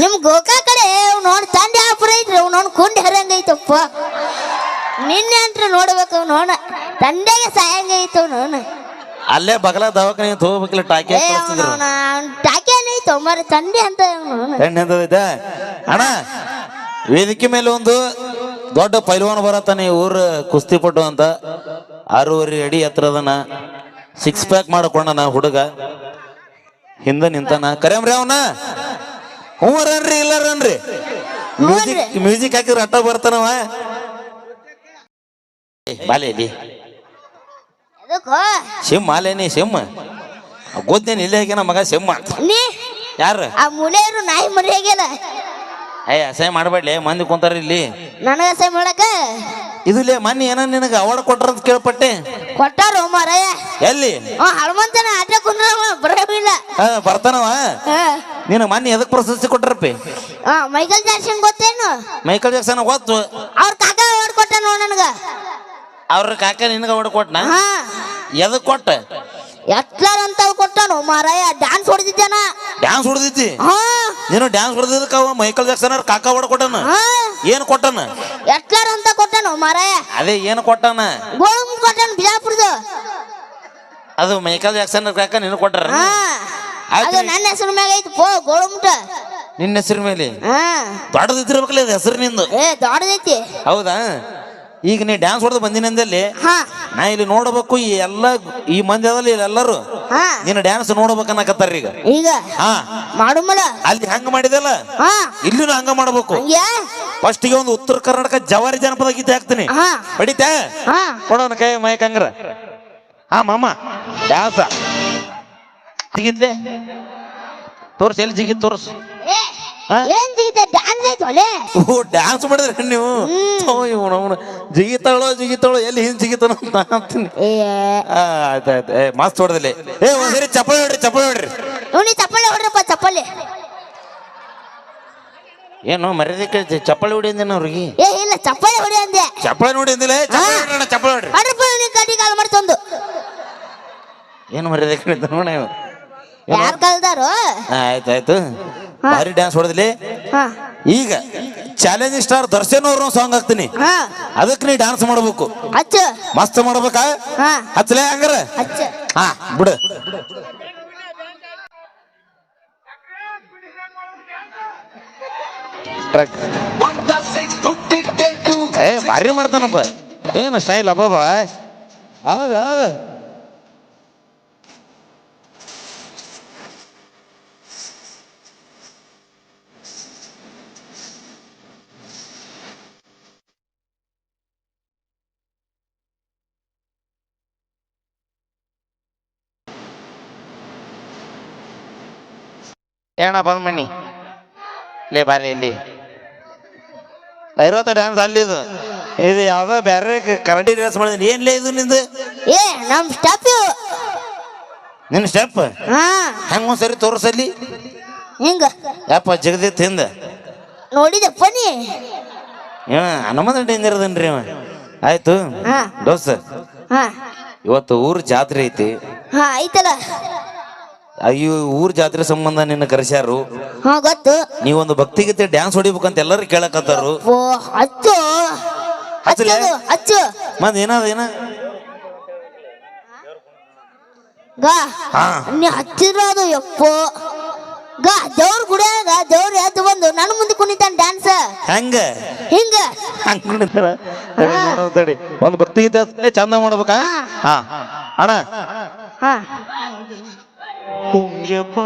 ನಿಮ್ ಗೋಕಾ ಕಡೆ ನೋಡ್ ತಂದೆ ಆಪುರ ಐತ್ರಿ ಅವ್ ನೋಡ್ ಕುಂಡಿ ಹರಂಗೈತಪ್ಪ ನಿನ್ನೆ ಅಂತ ನೋಡ್ಬೇಕು ನೋಡ. ತಂದೆಗೆ ಸಾಯಂಗ ಅವನು ನೋನ ಅಲ್ಲೇ ಬಗಲ ದವಾಖಾನೆ ಹೋಗ್ಬೇಕಿಲ್ಲ ಟಾಕಿ ಐತವ್ ಮರ ತಂದೆ ಅಂತ ತಂಡೆ ಎಂತದೈತೆ? ಅಣ್ಣ ವೇದಿಕೆ ಮೇಲೆ ಒಂದು ದೊಡ್ಡ ಪೈಲ್ವಾನ್ ಬರತ್ತಾನೆ ಊರ ಕುಸ್ತಿ ಪಟ್ಟು ಅಂತ. ಆರೂವರೆ ಅಡಿ ಎತ್ತರದನ ಸಿಕ್ಸ್ ಪ್ಯಾಕ್ ಮಾಡ್ಕೊಂಡನ ಹುಡುಗ. ಹಿಂದೆ ನಿಂತಾನ. ಕರೆಮ್ರಿ ಅವನ? ಹ್ಞೂ ರೀ ಇಲ್ಲ ರನ್ರಿ ಮ್ಯೂಸಿಕ್ ಮ್ಯೂಸಿಕ್ ಹಾಕಿದ್ರೆ ಅಟ್ಟ ಬರ್ತಾನವ ಏ, ಸಿಂಹ ಅಲ್ಲೇನಿ ಸಿಂಹ ಗೊತ್ತೇನು ಇಲ್ಲೇ ಹಾಕ್ಯಾನ ಮಗ ಸಿಂಹ ಅಂತ ಯಾರು? ಆ ಮುಳೆಯರು ನಾಯಿ ಮರಿ ಏ ಅಸಹ್ಯ ಮಾಡಬೇಡಿ ಮಂದಿ ಕುಂತಾರ ಇಲ್ಲಿ. ನನಗೆ ಅಸಹ್ಯ ಮಾಡಕ ಇದುಲೇ ಮನ್ನಿ ಏನೋ ನಿನಗೆ ಅವಾರ್ಡ್ ಕೊಟ್ರ ಅಂತ ಕೇಳ್ಪಟ್ಟೆ. ಕೊಟ್ಟಾರ ಮಾರಾಯ. ಎಲ್ಲಿ? ಅವ ಹನುಮಂತನ ಆಟ ಕುಂದ್ರ ಬರಬಿಲ್ಲ ಹಾ ಬರ್ತಾನವ. ಹಾ. ನೀನು ಮನ್ನಿ ಎದಕ್ ಪ್ರಶಸ್ತಿ ಕೊಟ್ರಪ್ಪಿ? ಆ, ಮೈಕಲ್ ಜಾಕ್ಸನ್ ಗೊತ್ತೇನು? ಮೈಕಲ್ ಜಾಕ್ಸನ್ ಗೊತ್ತು. ಅವ್ರ ಕಾಕ ಅವಾರ್ಡ್ ಕೊಟ್ಟ ನನಗೆ ನನಗ. ಅವ್ರ ಕಾಕ ನಿನಗೆ ಅವಾರ್ಡ್ ಕೊಟ್ಟನ ಹಾ. ಎದಕ್ ಕೊಟ್ಟ? ಎಟ್ಲಾರ ಅಂತ ಕೊಟ್ಟನು. ಮಾರಾಯ ಡ್ಯಾನ್ಸ್ ಹೊಡೆದಿದ್ದಾನ ಡ್ಯಾನ್ಸ್ ಹೊಡೆದಿದ್ದಿ? ಹಾ. ನೀನು ಡ್ಯಾನ್ಸ್ ಅವ ಮೈಕಲ್ ಜಾಕ್ಸನ್ ಅವ್ರ ಕಾಕ ಹೊಡ ಕೊಟ್ಟನ? ಏನು ಕೊಟ್ಟನ? ಎಟ್ಲಾರ ಅಂತ ಕೊಟ್ಟನು ಮಾರಾಯ. ಅದೇ ಏನು ಕೊಟ್ಟನ? ಗೋಳಂ ಕೊಟ್ಟನ ಬಿಜಾಪುರದ. ಅದು ಮೈಕಲ್ ಜಾಕ್ಸನ್ ಅವ್ರ ಕಾಕ ನೀನು ಕೊಟ್ಟರ. ಅದು ನನ್ನ ಹೆಸರು ಮ್ಯಾಗ ಐತಿ ಪೋ ಗೋಳಂಟ ನಿನ್ನ ಹೆಸರು ಮೇಲೆ? ಅದು ಹೆಸರು ನಿಂದು? ಏ ದೊಡ್ಡದೈತಿ. ಹೌದಾ? ಈಗ ನೀ ಡ್ಯಾನ್ಸ್ ಹೊಡೆದು ಬಂದಿನಂದಲ್ಲಿ ಹಾ. ನಾ ಇಲ್ಲಿ ನೋಡಬೇಕು ಈ ಎಲ್ಲ ಈ ಮಂದಿ ಅದಲ್ಲ ಇಲ್ಲಿ ಎಲ್ಲರೂ. ಹಾ. ನಿನ್ನ ಡ್ಯಾನ್ಸ್ ನೋಡ್ಬೇಕನ್ನಕತ್ತಾರ ಈಗ. ಈಗ? ಹಾ. ಮಾಡುಮಲ ಅಲ್ಲಿ ಹಂಗ ಮಾಡಿದಲ್ಲ? ಹಾ. ಇಲ್ಲಿನೂ ಹಂಗ ಮಾಡ್ಬೇಕು. ಫಸ್ಟ್ ಫಸ್ಟಿಗೆ ಒಂದು ಉತ್ತರ ಕರ್ನಾಟಕ ಜವಾರಿ ಜನಪದ ಗೀತೆ ಹಾಕ್ತೀನಿ. ಹಾ. ಹೊಡಿತಾ ಹಾ. ಕೊಡೋಣ ಕೈ ಮೈಕ್ ಹಂಗ್ರ. ಹಾ ಮಾಮ. ಡ್ಯಾನ್ಸ ಜಿಗಿದ್ಲೆ? ತೋರ್ಸ್ ಎಲ್ಲಿ ಸಿಗಿದ್ ತೋರ್ಸು? ಏನ್ ಜಿಗಿತ ಡ್ಯಾನ್ಸ್ ಐತಿ ಓ ಡ್ಯಾನ್ಸ್ ಮಾಡಿದ್ರೆ ನೀವು? ಇವ್ನು ಅವ್ನು ಜಿಗಿತಾಳೋ ಜಿಗಿತಾಳೋ ಎಲ್ಲಿ ಹಿಂದ್ ಜಿಗಿತಾನೋ ಅಂತ ಅಂತೀನಿ. ಏ. ಆ, ಆಯ್ತ್ ಆಯ್ತ್. ಏ ಮಸ್ತ್ ಹೊಡೆದಿಲ್ಲ ಏ ಒಂದ್ಸರಿ ಚಪ್ಪಲಿ ಹೊಡ್ರಿ ಚಪ್ಪಲಿ ಹೊಡ್ರಿ. ಇವ್ನಿ ಚಪ್ಪಲಿ ಹೊಡ್ರಪ್ಪ ಚಪ್ಪಲಿ. ಏನು ಮರ್ಯಾದಕ್ಕೆ ಚಪ್ಪಲಿ ಹೊಡಿಂದೇನ ಅವ್ರಿಗೆ? ಏ ಇಲ್ಲ ಚಪ್ಪಲಿ ಹೊಡಿ ಅಂದೆ. ಚಪ್ಪಲಿ ನೋಡಿ ಅಂದಿಲ್ಲ ಏ, ಚಪ್ಪಲಿ ಹೊಡ್ರಿ ಅಣ್ಣ, ಚಪ್ಪಲಿ ಹೊಡ್ರಿ. ಹೊಡ್ರಪ್ಪ ಇವ್ನಿ ಕಡಿ ಕಾಲ್ ಮಾಡ್ತೊಂದು ಏನು ಮರ್ಯಾದಕ್ಕೆ ನೋಡ ನೀವು ಯಾರ್ ಕಲ್ದಾರು? ಆಯ್ತು ಆಯ್ತು. ಭಾರಿ ಡ್ಯಾನ್ಸ್ ಹೊಡೆದಿಲ್ಲ? ಹಾ. ಈಗ ಚಾಲೆಂಜ್ ಸ್ಟಾರ್ ದರ್ಶನ್ ಅವ್ರ ಸಾಂಗ್ ಹಾಕ್ತೀನಿ. ಹಾ. ಅದಕ್ಕೆ ನೀ ಡ್ಯಾನ್ಸ್ ಮಾಡ್ಬೇಕು. ಹಚ್ಚು. ಮಸ್ತ್ ಮಾಡ್ಬೇಕಾ? ಹಾ. ಹಚ್ಚಲೇ ಹಂಗಾರ? ಹಚ್ಚು. ಹಾ ಬಿಡು. ಏ ಭಾರಿ ಮಾಡ್ತಾನಪ್ಪ. ಏನು ಸ್ಟೈಲ್ ಅಬ್ಬಾ ಆಗ ಅವಾಗ ಏನ ಬಂದ್ ಲೇ ಬಾರಿ ಇಲ್ಲಿ. ಐರೋತ ಡ್ಯಾನ್ಸ್ ಅಲ್ಲಿದು ಇದು. ಯಾವ್ದೋ ಬೇರೆ ಕರಡಿ ಡ್ಯಾನ್ಸ್ ಮಾಡಿದ್ರಿ. ಏನ್ಲೇ ಇದು ನಿಂದು? ಏ ನಮ್ ಸ್ಟೆಪ್ ನಿನ್ನ ಸ್ಟೆಪ್ ಹಾ. ಹೆಂಗ ಒಂದ್ಸರಿ ತೋರಿಸಲ್ಲಿ? ಹಿಂಗ? ಯಪ್ಪ ಜಗದಿ ಹಿಂದ. ನೋಡಿದಪ್ಪ ಪನಿ. ಹನುಮಂತ ಡೇಂಜರ್ದನ್ರಿ ಅವ. ಆಯ್ತು. ಹಾ. ದೋಸ್ತ ಹಾ. ಇವತ್ತು ಊರ್ ಜಾತ್ರೆ ಐತಿ. ಹಾ ಐತಲ್ಲ. ಅಯ್ಯೋ ಊರ್ ಜಾತ್ರೆ ಸಂಬಂಧ ನಿನ್ನ ಕರೆಸ್ಯಾರು? ಹಾ ಗೊತ್ತು. ನೀವೊಂದು ಭಕ್ತಿಗೀತೆ ಡ್ಯಾನ್ಸ್ ಹೊಡಿಬೇಕಂತ ಎಲ್ಲರೂ ಕೇಳಕತ್ತಾರು. ಓ ಹಚ್ಚು ಹಚ್ಚಲೆ? ಹಚ್ಚದು ಹಚ್ಚು ಮತ್ ಏನಾದ ಏನ ಗಾ ಹಾ. ನೀ ಹಚ್ಚಿರೋದು ಯಪ್ಪೋ ಗಾ ದೇವ್ರ ಗುಡಿಯಾಗ ದೇವ್ರ ಎದ್ದು ಬಂದು ನನ್ನ ಮುಂದೆ ಕುಣಿತಾನ ಡ್ಯಾನ್ಸ್ ಹೆಂಗ? ಹಿಂಗ. ಹಂಗ್ ಕುಣಿತಾರ? ತಡಿ ನೋಡೋಣ ತಡಿ. ಒಂದು ಭಕ್ತಿಗೀತೆ ಚಂದ ಮಾಡ್ಬೇಕಾ? ಹಾ. ಅಣ್ಣ. ಹಾ. ಯಪ್ಪ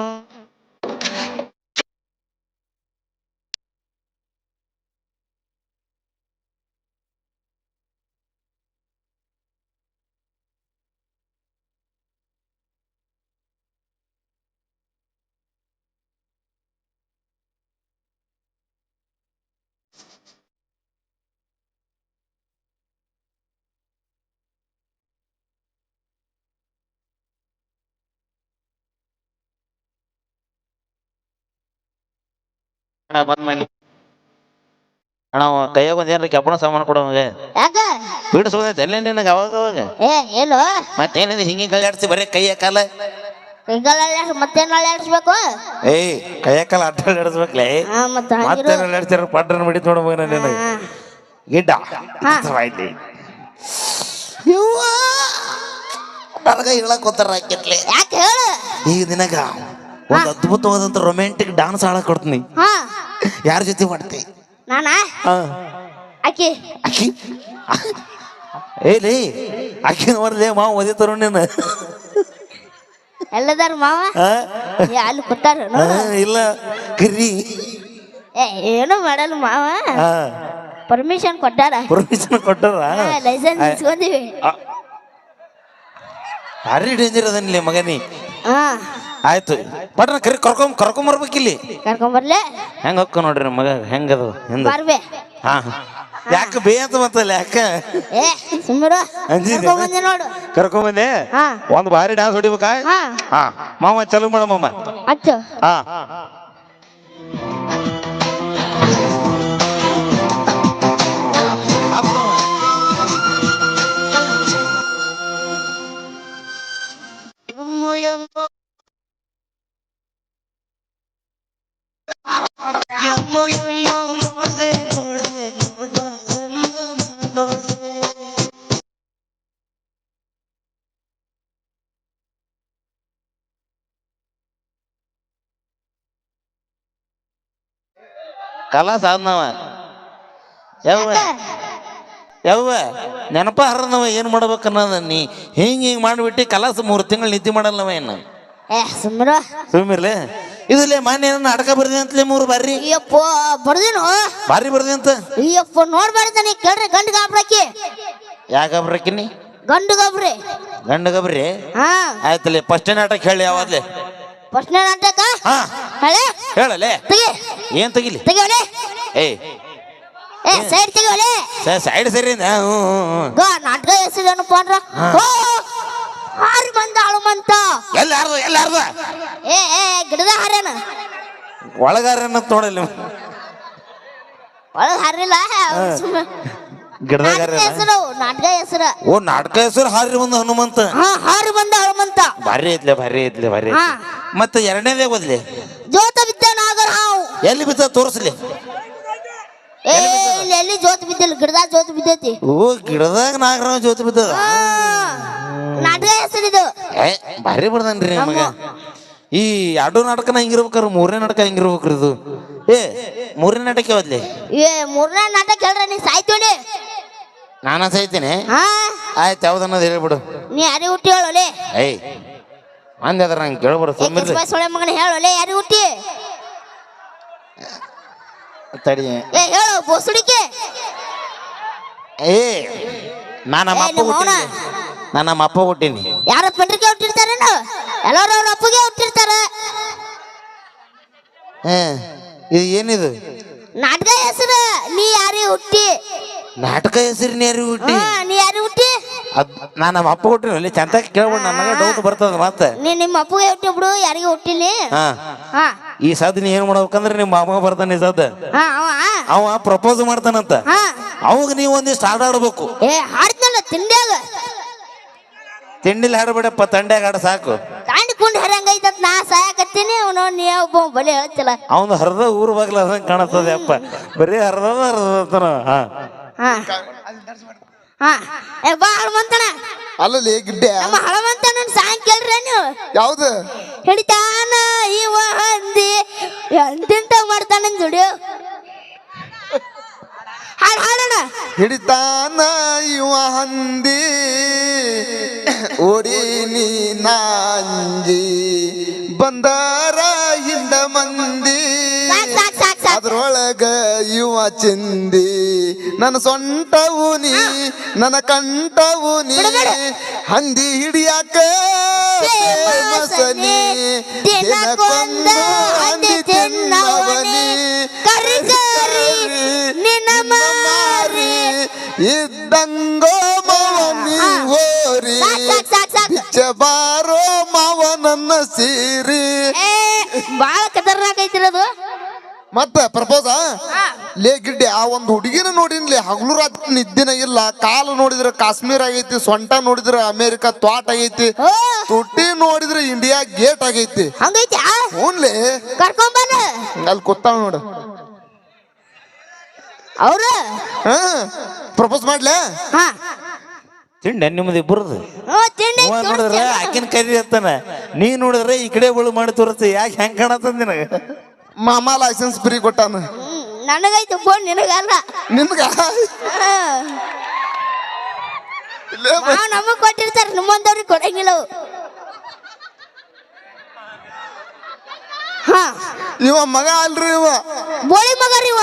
ಅಣ್ಣ ಬಂದ್ ಮನಿ. ಅಣ್ಣ ಕೈಯಾಗ ಒಂದ್ ಏನ್ರ ಕೆಪ್ಪಣ ಸಾಮಾನು ಯಾಕ? ಬಿಡಿಸೋದೈತೆ ಎಲ್ಲ ನಿನಗೆ ಅವಾಗ ಅವಾಗ? ಏ ಏನು ಮತ್ತೇನಿದೆ ಹಿಂಗೆ ಕೈಯಾಡ್ಸಿ ಬರೀ ಕೈಯ ಕಾಲ? ಮತ್ತೇನು ಅಳ್ಳಾಡಿಸ್ಬೇಕು ಏಯ್ ಕೈಯ ಕಾಲ ನಡೆಸ್ಬೇಕ್ಲೆ ಹಾ ಮತ್ತೆ ಮತ್ತೆ ಪಡ್ರನ್ ಬಿಡಿತ್ ನೋಡ ಮಗನ ಗಿಡ್ಡ. ಆಯ್ತು ನನಗ ಹೇಳಕ್ ಯಾಕೆ ಹೇಳು? ಈಗ ನಿನಗ ಒಂದು ಅದ್ಭುತವಾದಂತ ರೊಮ್ಯಾಂಟಿಕ್ ಡಾನ್ಸ್ ಆಡಕ್ ಕೊಡ್ತೀನಿ. ಹಾ. ಯಾರ ಜೊತೆ ಮಾಡ್ತಿ? ನಾನಾ? ಹಾ. ಆಕಿ ಅಕ್ಕಿ? ಏಲಿ ಅಕ್ಕಿ ನೋಡ್ಲೆ ಮಾವ ಓದಿತಾರ ನೀನು ಎಲ್ಲದಾರ ಮಾವ? ಹಾ? ಏ ಅಲ್ಲಿ ಕೂತಾರ ಹಾ, ಇಲ್ಲ ಕರಿ. ಏ ಏನು ಮಾಡಲ್ಲ ಮಾವ. ಹಾ ಪರ್ಮಿಷನ್ ಕೊಟ್ಟಾರ? ಪರ್ಮಿಷನ್ ಕೊಟ್ಟಾರ? ಲೈಸೆನ್ಸ್ ಇಸ್ಕೊಂಡಿವಿ. ಭಾರಿ ಡೇಂಜರ್ ಅದನ್ಲಿ ಮಗನಿ. ಹಾ. ಆಯ್ತು. ಪಟ್ನ ಕರಿ ಕರ್ಕೊಂಡ್ ಕರ್ಕೊಂಡ್ ಬರ್ಬೇಕಿಲ್ಲಿ ಕರ್ಕೊಂಬರ್ಲೆ ಹೆಂಗ್ ಹೊಕ್ಕ ನೋಡ್ರಿ ಮಗ? ಹೆಂಗದು ಹಿಂದ ಬರ್ಬೆ. ಹಾ. ಯಾಕೆ ಬೇ ಅಂತ ಬಂತಲ್ಲ ಯಾಕ? ಏ ಸುಮ್ಮರು ಅಂಜಿದೆ? ಕರ್ಕೊಂಬಂದೆ ನೋಡು. ಕರ್ಕೊಂಡ್ ಬಂದೆ? ಹಾ. ಒಂದ್ ಭಾರಿ ಡಾನ್ಸ್ ಹೊಡಿಬೇಕಾ? ಹಾ. ಹಾ. ಮಾವ ಚಲೋ ಮಾಡ ಮಾಮ. ಹಚ್ಚು. ಹಾ. ಕಲಾಸ ಆದ್ನವ ಯವ್ವ ಯವ್ವ ನೆನಪ ಹರದವ ಏನ್ ಮಾಡ್ಬೇಕನ್ನೋದ ನೀ ಹಿಂಗ್ ಹಿಂಗ್ ಮಾಡ್ಬಿಟ್ಟು ಕಲಾಸ ಮೂರು ತಿಂಗಳು ನಿದ್ದೆ ಮಾಡಲ್ಲವ ಏನು? ಏ ಸುಮ್ಮರು ಸುಮ್ಮಿರ್ಲೆ? ಇದಿಲ್ಲ ಮಾನ್ಯ ನಾಟಕ ಬರ್ದಿ ಅಂತಲೇ ಮೂರು ಬಾರಿ. ಅಯ್ಯಪ್ಪ ಬರ್ದಿನು? ಬಾರಿ ಬರ್ದಿ ಅಂತ? ಅಯ್ಯಪ್ಪ ನೋಡ್ಬಾರ್ದ ನೀ ಕೇಳ್ರಿ ಗಂಡ ಗಾಬ್ರಕ್ಕಿ ಯಾಕ ಬರ್ಕಿನಿ ಗಂಡು ಗಾಬ್ರಿ. ಗಂಡ ಗಬ್ರಿ? ಹಾ. ಆಯ್ತಲ್ಲಿ ಫಸ್ಟ್ ನಾಟಕ ಹೇಳಿ ಯಾವಾಗ್ಲೇ ಫಸ್ಟ್ ನಾಟಕ? ಹಾ. ಹೇಳಿ. ಹೇಳಲೆ? ಏನ್ ತೆಗಿಲಿ? ತೆಗಿವಲೆ ಏಯ್ ಏ ಸೈಡ್ ತೆಗಿವಲೆ ಸೈಡ್ ಸರಿ ನಾಟಕ ಹೆಸರು ಅಂದ್ರ ಹಾರಿ ಬಂದ ಅಳುಮಂತ ಎಲ್ಲಾರ್ದು ಎಲ್ಲಾರ್ದು ಏ ಏ ಗಿಡದ ಹಾರೇನ? ಒಳಗಾರ ಅನ್ನತ್ ಒಳಗ ಹಾರಿಲ್ಲ. ಗಿಡದಾಗ ನಾಟಕ ಹೆಸರು ನಾಟಕ ಹೆಸರು. ಓ ನಾಟಕ ಹೆಸರು ಹಾರಿ ಬಂದ ಹನುಮಂತ. ಹಾರಿ ಬಂದ ಹನುಮಂತ ಭಾರಿ ಐತ್ಲೆ ಭಾರಿ ಐತ್ಲೆ ಭಾರಿ. ಮತ್ತೆ ಎರಡನೇದೇ ಓದ್ಲಿ? ಜೋತ ಎಲ್ಲಿ ಬಿದ್ದ ತೋರಿಸ್ಲಿ? ಏ ಇಲ್ಲಿ ಎಲ್ಲಿ ಜ್ಯೋತಿ ಬಿದ್ದಿಲ್ಲ? ಗಿಡದಾಗ ಜೋತ್ ಬಿದ್ದೈತಿ. ಓ ಗಿಡದಾಗ ನಾಗರಾವ ಜ್ಯೋತಿ ಬಿದ್ದದ? ನಾಟಕ ಹೆಸರಿದು ಏ ಭಾರಿ ಬರ್ದನ್ರಿ ನಿಮಗ. ಈ ಎರಡು ನಾಟಕನ ಹಿಂಗಿರ್ಬೇಕಾರ ಮೂರನೇ ನಾಟಕ ಹಿಂಗಿರ್ಬೇಕ್ರಿ ಇದು? ಏ ಮೂರನೇ ನಾಟಕ ಓದ್ಲಿ ಏ ಮೂರನೇ ನಾಟಕ ಹೇಳ್ರ ನೀ ಸಾಯ್ತೋಲಿ ನಾನ ಸಾಯ್ತೀನಿ? ಹಾ. ಆಯ್ತು ಯಾವ್ದನ್ನೋದು ಹೇಳ್ಬಿಡು. ನೀ ಯಾರಿ ಹುಟ್ಟಿ ಹೇಳೋಲೆ. ಏಯ್ ಮಂದಿ ಅದ್ರ ನಂಗೆ ಕೇಳ್ಬಾರ ಸುಮ್ಮನೆ ಮಗನ ಹೇಳೋಲೆ ಯಾರಿ ಹುಟ್ಟಿ ತಡಿ. ಏ ಹೇಳು ಬೋಸುಡಿಕೆ. ಏ ನಾ ನಮ್ಮ ಅಪ್ಪ ಹುಟ್ಟಿನಿ ನಾ ನಮ್ಮ ಅಪ್ಪ ಹುಟ್ಟೀನಿ ಯಾರ ಪಂಡ್ರಿಗೆ ಹುಟ್ಟಿರ್ತಾರೇನು ಎಲ್ಲರೂ ಅವ್ರ ಅಪ್ಪಗೆ ಹುಟ್ಟಿರ್ತಾರ. ಹಾ ಇದು ಏನಿದು? ನಾಟಕ ಹೆಸರು ನೀ ಯಾರಿ ಹುಟ್ಟಿ? ನಾಟಕ ಹೆಸರು ಯಾರು ಹುಟ್ಟಿ? ಹಾ ನೀ ಯಾರಿ ಹುಟ್ಟಿ? ಅದ್ ನಾ ನಮ್ಮ ಅಪ್ಪ ಹುಟ್ಟಿನಿ ಅಲ್ಲಿ ಚಂದ ಕೇಳ್ಬಿಡು ನನಗೆ ಡೌಟ್ ಬರ್ತದ ಮತ್ತೆ. ನೀ ನಿಮ್ಮ ಅಪ್ಪಗೆ ಹುಟ್ಟಿ ಬಿಡು ಯಾರಿಗೆ ಹುಟ್ಟಿನಿ ಹಾ. ಹಾ. ಈ ಸದ್ ನೀ ಏನ್ ಮಾಡ್ಬೇಕಂದ್ರೆ ನಿಮ್ಮ ಮಾಮ ಬರ್ತಾನೆ ಈ ಸದ್ ಹಾ ಅವ ಅವ ಪ್ರಪೋಸ್ ಮಾಡ್ತಾನಂತ. ಹಾ. ಅವಾಗ ನೀವು ಒಂದಿಷ್ಟು ಹಾಡ್ ಆಡ್ಬೇಕು ಏ ಹಾಡ್ತಲ್ಲ ತಿಂಡ್ಯಾಗ ತಿಂಡಿಲಿ ಹಾಡಬೇಡಪ್ಪ ತಂಡ್ಯಾಗ ಹಾಡ ಸಾಕು. ತಾಂಡ್ಕೊಂಡು ಹರಂಗೈತತ್ ನಾ ಸಾಯಕತ್ತೀನಿ ಅವನು ನೀ ಒಬ್ಬ ಬಲಿ ಹೇಳ್ತಿಲ್ಲ. ಅವನು ಹರಿದ ಊರು ಬಾಗ್ಲ ಅದಂಗೆ ಕಾಣತ್ತದ ಅಪ್ಪ. ಬರೀ ಹರದ ಹರದ ಹಾ. ಹಾ. ಹಾ ಏ ಬಾ ಹನುಮಂತನ ಅಲ್ಲಲ್ಲಿ ಗಿಡ್ಡೆ. ನಮ್ಮ ಹನುಮಂತನ ಸಾಂಗ್ ಕೇಳ್ರಿ ನೀವು ಯಾವ್ದು? ಹಿಡಿತಾನ ಇವ ಹಂದಿ ಎಂತೆಂತ ಮಾಡ್ತಾನ ದುಡಿಯೋ ಹಾಡು ಹಾಡೋಣ ಹಿಡಿತಾನ ಇವ ಹಂದಿ ಓಡಿ ನೀ ನಾಂಜಿ ಬಂದಾರ ಹಿಂದ ಮಂದಿ. ಅದ್ರೊಳಗ ಇವ ಚಿಂದಿ ನನ್ನ ಸೊಂಟವು ನೀ ನನ್ನ ಕಂಠವು ನೀ ಹಂದಿ ಹಿಡಿಯಾಕ ಮಸನಿ ದಿನಕ್ಕೊಂದು ಹಂದಿ ತಿನ್ನವನಿ ನಿನ್ನ ಮಾರಿ ಇದ್ದಂಗೋ ಮವನಿ ಓರಿ ಬಿಚ್ಚ ಬಾರೋ ಮಾವ ನನ್ನ ಸೀರಿ. ಬಾಳ ಕದರ್ನಾಗೈತಿರೋದು ಐತಿರೋದು ಮತ್ತ ಪ್ರಪೋಸ. ಲೇ ಗಿಡ್ಡೆ ಆ ಒಂದು ಹುಡುಗಿನ ನೋಡಿನ್ಲಿ ಹಗಲು ರಾತ್ರಿ ನಿದ್ದಿನ ಇಲ್ಲ ಕಾಲು ನೋಡಿದ್ರೆ ಕಾಶ್ಮೀರ ಆಗೈತಿ ಸೊಂಟ ನೋಡಿದ್ರೆ ಅಮೇರಿಕ ತ್ವಾಟ್ ಆಗೈತಿ ತುಟ್ಟಿ ನೋಡಿದ್ರೆ ಇಂಡಿಯಾ ಗೇಟ್ ಆಗೈತಿ. ಕರ್ಕೊಂಬಲ್ಲ ಅಲ್ಲಿ ಕೂತಾಳ ನೋಡು. ಅವ್ರ? ಹಾ ಪ್ರಪೋಸ್ ಮಾಡ್ಲಾ? ಹಾ. ತಿಂಡ ನಿಮ್ದು ಇಬ್ಬರದು. ನೋಡಿದ್ರೆ ಆಕಿನ ಕರಿ ಇರ್ತಾನ ನೀ ನೋಡಿದ್ರೆ ಈ ಕಡೆ ಬಳು ಮಾಡಿ ತೋರಿಸ್ತಿ ಯಾಕೆ ಹೆಂಗ್ ಕಾಣತ್ತ ನಿನಗ? ಮಾಮ ಲೈಸೆನ್ಸ್ ಫ್ರೀ ಕೊಟ್ಟಾನ? ನನಗೈತೆ ಫೋನ್ ನಿನಗಲ್ಲ. ನಿನ್ಗ? ಹಾ. ಇಲ್ಲೇ ಬ- ನಾವ್ ನಮಗ್ ಕೊಟ್ಟಿರ್ತಾರ ನಿಮ್ಮಂದವ್ರಿಗೆ ಕೊಡಂಗಿಲ್ಲ ಅವು. ಹಾ. ಇವ ಮಗ ಅಲ್ರಿ ಇವ? ಬೋಳಿ ಮಗರಿ ಇವ.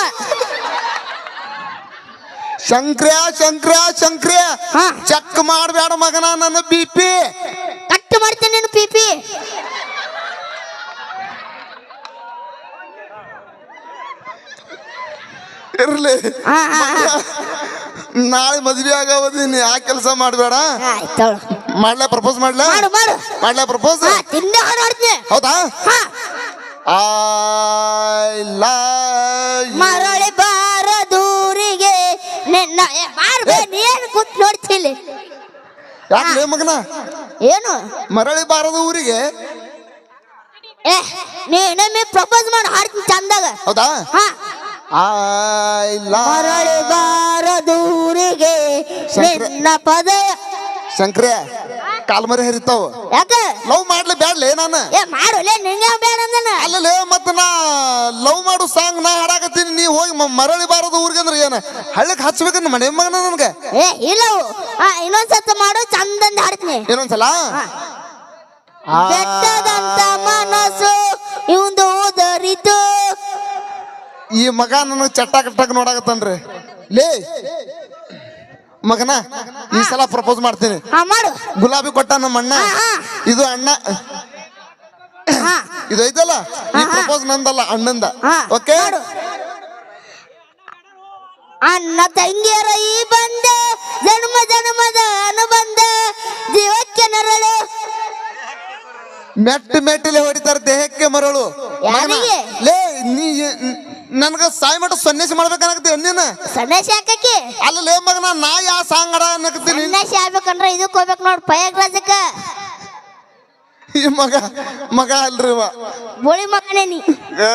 ಶಂಕ್ರ್ಯ ಶಂಕ್ರ್ಯ ಶಂಕ್ರ್ಯ. ಹಾ. ಚೆಕ್ ಮಾಡ್ಬೇಡ ಮಗನ ನನ್ನ ಬಿ ಪಿ ಕಟ್ ಮಾಡ್ತೇನೆ ನೀನು ಪಿ ಪಿ ಇರ್ಲಿ. ನಾಳೆ ಮದ್ವೆ ಆಗವದೀನಿ ಆ ಕೆಲಸ ಮಾಡ್ಬೇಡ? ಮಾಡ್ಲಾ ಪ್ರಪೋಸ್ ಮಾಡ್ಲಾ? ಮಾಡು ಮಾಡು. ಮಾಡ್ಲಾ ಪ್ರಪೋಸ್ ಹೌದಾ? ಹಾ. ಐ ಲವ್ ಮರಳಿ ಬಾರ ದೂರಿಗೆ ನಿನ್ನ ಬಾರ್ಬೇ ನೀನು ಕೂತ್ ನೋಡ್ತಿಲ್ಲಿ ಯಾಕೆ ಮಗನ? ಏನು? ಮರಳಿ ಬಾರದ ಊರಿಗೆ? ಏ ನೀನೊಮ್ಮೆ ಪ್ರಪೋಸ್ ಮಾಡಿ ಹಾಡ್ತೀನಿ ಚಂದಾಗ. ಹೌದಾ? ಹಾ. ಐ ಲವ್ ಮರಳಿ ಬಾರ ದೂರಿಗೆ ನಿನ್ನ ಪದ ಶಂಕ್ರೆ ಕಾಲ್ಮರಿ ಹರಿತಾವ. ಯಾಕ? ಲವ್ ಮಾಡ್ಲಿ ಬ್ಯಾಡ್ಲೆ ನಾನು? ಏ ಮಾಡುಲೇ ನಿಂಗೆ ಬೇಡ ಅಂದನ? ಅಲ್ಲಲೇ ಮತ್ತ ನಾ ಲವ್ ಮಾಡು ಸಾಂಗ್ ನಾ ಹಾಡಾಕತ್ತೀನಿ ನೀ ಹೋಗಿ ಮರಳಿ ಬಾರದು ಊರಿಗೆ ಅಂದ್ರೆ ಏನ? ಹಳ್ಳಕ್ ಹಚ್ಬೇಕನ್ನ ಮನೆ ಮಗನ ನನ್ಗೆ? ಏ ಇಲ್ಲವು ಹಾ ಇನ್ನೊಂದ್ಸತ ಮಾಡು ಚಂದಂದ ಹಾಡ್ತೀನಿ. ಇನ್ನೊಂದ್ಸಲ? ಬೆಟ್ಟದಂತ ಮನಸ್ಸು ಇವಂದು ಉದರಿತು ಈ ಮಗ ನನಗೆ ಚಟ್ಟ ಕಟ್ಟಾಗ ನೋಡಾಕತ್ತನ್ರಿ. ಲೇ ಮಗನ ಈ ಸಲ ಪ್ರಪೋಸ್ ಮಾಡ್ತೀನಿ. ಗುಲಾಬಿ ಕೊಟ್ಟ ನಮ್ಮ ಅಣ್ಣ. ಇದು ಅಣ್ಣ. ಹಾ. ಇದು ಐತಲ್ಲ ಈ. ಪ್ರಪೋಸ್ ನಂದಲ್ಲ ಅಣ್ಣಂದ. ಓಕೆ. ಅಣ್ಣ ತಂಗಿಯರ ಈ ಬಂದ ಜನ್ಮ ಜನ್ಮದ ಅನುಬಂಧ ಜೀವಕ್ಕೆ ನರಳು. ಮೆಟ್ಟ ಮೆಟ್ಟಲೆ ಹೊಡಿತಾರೆ ದೇಹಕ್ಕೆ ಮರಳು. ಲೇ ನೀ ನನ್ಗ ಸಾಯಿ ಮಟ್ಟ ಸನ್ಯಾಸಿ ಮಾಡ್ಬೇಕನ್ನಕತ್ತಿ ನೀನು ಸನ್ಯಾಸಿ ಹಾಕಿ ಅಲ್ಲ ಲೇ ಮಗನ ನಾ ಯಾ ಸಾಂಗ್ ಅಡ ಅನ್ನಕತ್ತೀನಿ. ಸನ್ಯಾಸಿ ಆಗ್ಬೇಕಂದ್ರ ಇದಕ್ಕೆ ಹೋಗ್ಬೇಕು ನೋಡ್ ಪಯಗ್ರಾಜಕ್ಕ ಈ ಮಗ ಮಗ ಅಲ್ರಿ ಇವ. ಬೋಳಿ ಮಗನೇ ನೀ. ಏ,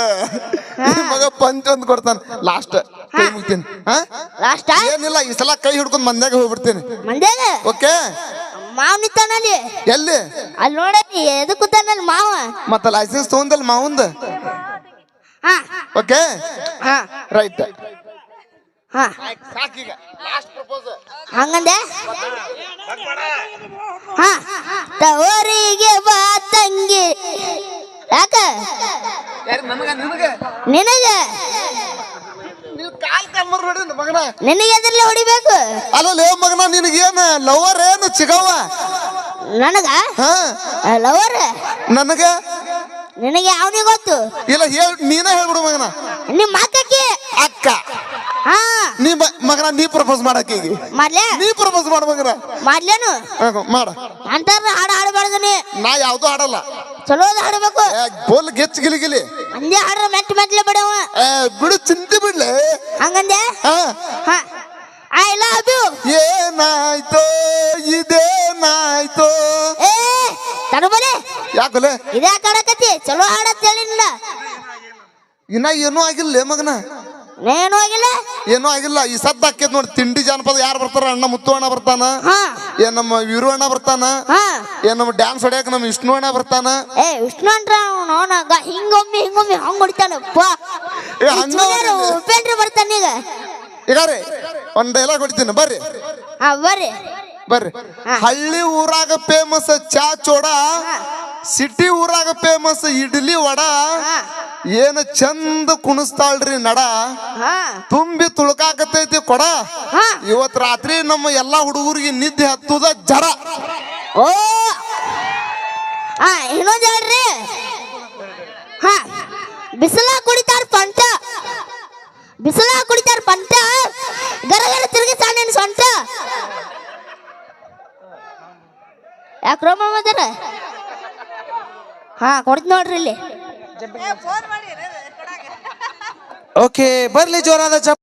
ಈ ಮಗ ಪಂಚ ಒಂದ್ ಕೊಡ್ತಾನ. ಲಾಸ್ಟ್ ಕೈ ಮುಗ್ತೀನಿ. ಹಾ? ಲಾಸ್ಟ್ ಏನಿಲ್ಲ ಈ ಸಲ ಕೈ ಹಿಡ್ಕೊಂಡ್ ಮಂದ್ಯಾಗ ಹೋಗ್ಬಿಡ್ತೀನಿ. ಮಂದ್ಯಾಗ? ಓಕೆ? ಮಾವ್ ನಿತ್ತಾನಲ್ಲಿ ಎಲ್ಲಿ? ಅಲ್ಲಿ ನೋಡಿ ಎದು ಕೂತಾನಲ್ಲಿ ಮಾವ? ಮತ್ತೆ ಲೈಸೆನ್ಸ್ ತಗೊಂಡಲ್ ಮಾವಂದ? ಓಕೆ ಹಾ. ರೈಟ್ ಹಾ. ಸಾಕೀಗ. ಲಾಸ್ಟ್ ಪ್ರಪೋಸ್ ಹಂಗಂದೆ? ಹಾ. ತವರಿಗೆ ಬಾ ತಂಗಿ. ಯಾಕ? ನನಗ ನಿನಗ? ನಿನಗ? ನಿನಗೆ ಎದ್ರಲ್ಲಿ ಹೊಡಿಬೇಕು? ಅಲ್ಲ ಮಗನ ನಿನಗೇನ ಲವರ್ ಏನು ಚಿಗವ ನನಗ? ಹಾ. ಲವರ್? ನನಗ? ನಿನಗೆ ಅವನಿಗೆ ಗೊತ್ತು. ಇಲ್ಲ ಹೇಳ್ ನೀನ ಹೇಳ್ಬಿಡು ಮಗನ. ನಿಮ್ಮ ಅಕ್ಕಕ್ಕೆ ಅಕ್ಕ. ಹಾ. ನೀ ಮಗನ ನೀ ಪ್ರಪೋಸ್ ಮಾಡಕ್ಕೆ ಮಾಡ್ಲೆ? ನೀ ಪ್ರಪೋಸ್ ಮಾಡ ಮಗನ. ಮಾಡ್ಲೇನು? ಹಾ, ಮಾಡ. ಅಂತ ಹಾಡು ಹಾಡಬಾರ್ದು ನೀ. ನಾ ಯಾವ್ದು ಆಡಲ್ಲ ಚಲೋದ ಹಾಡಬೇಕು. ಏ, ಬೋಲ್ ಗೆಚ್ ಗಿಲಿ ಗಿಲಿ. ಅಂದೇ ಹಾಡ್ರ ಮೆಟ್ಟ ಮೆಟ್ಲೆ ಬಿಡವ. ಏ, ಬಿಡು ಚಿಂತೆ ಬಿಡ್ಲೆ. ಹಂಗಂದೆ ಹಾ. ಹಾ. ಐ ಲವ್ ಯು ಏನಾಯ್ತೋ ಇದೇನಾಯ್ತೋ. ಏ ತಡಬಲೆ ಯಾಕಲೆ? ಇದೇ ಕಡಕತಿ ಚಲೋ ಹಾಡತ್ ಹೇಳಿಲ್ಲ ಇನ್ನ ಏನೂ ಆಗಿಲ್ಲ ಮಗನ? ಏನೂ ಆಗಿಲ್ಲ. ಏನೂ ಆಗಿಲ್ಲ. ಈ ಸದ್ದ ಹಾಕೇತ್ ನೋಡಿ ತಿಂಡಿ ಜಾನಪದ ಯಾರು ಬರ್ತಾರ? ಅಣ್ಣ ಮುತ್ತು ಅಣ್ಣ ಬರ್ತಾನ? ಹಾ. ಏನ್ ನಮ್ಮ ವೀರು ಅಣ್ಣ ಬರ್ತಾನ? ಹಾ. ಏನ್ ನಮ್ಮ ಡ್ಯಾನ್ಸ್ ಹೊಡ್ಯಾಕ ನಮ್ಮ ವಿಷ್ಣು ಅಣ್ಣ ಬರ್ತಾನ? ಏ ವಿಷ್ಣು ನೋನಾಗ ಹಿಂಗೊಮ್ಮೆ ಹಿಂಗೊಮ್ಮೆ ಹಂಗ್ ಹೊಡಿಲಿ. ಉಪೇಂದ್ರ ಬರ್ತಾನ ಈಗ. ಈಗ ರೀ ಒಂದ್ ಡೈಲಾಗ್ ಹೊಡಿತೀನಿ ಬರ್ರಿ. ಹಾ ಬರ್ರಿ. ಬರ್ರಿ. ಹಳ್ಳಿ ಊರಾಗ ಫೇಮಸ್ ಚಾ ಚೋಡ ಸಿಟಿ ಊರಾಗ ಫೇಮಸ್ ಇಡ್ಲಿ ವಡ ಏನ ಚಂದ ಕುಣಿಸ್ತಾಳ್ರಿ ನಡ. ಹಾ. ತುಂಬಿ ತುಳ್ಕಾಕತೈತಿ ಕೊಡ. ಹಾ. ಇವತ್ ರಾತ್ರಿ ನಮ್ಮ ಎಲ್ಲಾ ಹುಡುಗರಿಗೆ ನಿದ್ದೆ ಹತ್ತುದ ಜರ. ಓ. ಹಾ ಇನ್ನೊಂದ್ ಹೇಳ್ರಿ. ಹಾ. ಬಿಸಿಲ ಕುಡಿತಾರ ಪಂಟ. ಬಿಸಿಲ ಕುಡಿತಾರ ಪಂಟ. ಗರ ಗರ ತಿರುಗಿ ಸಣ್ಣ ಸೊಂಟ. ಯಾಕೆ ರೋಮ ಮಾತಾರ ಹಾ ಕೊಡ್ತೀನಿ ನೋಡ್ರಿ ಇಲ್ಲಿ. ಓಕೆ ಬರ್ಲಿ ಜೋರಾದ ಚಪ್ಪ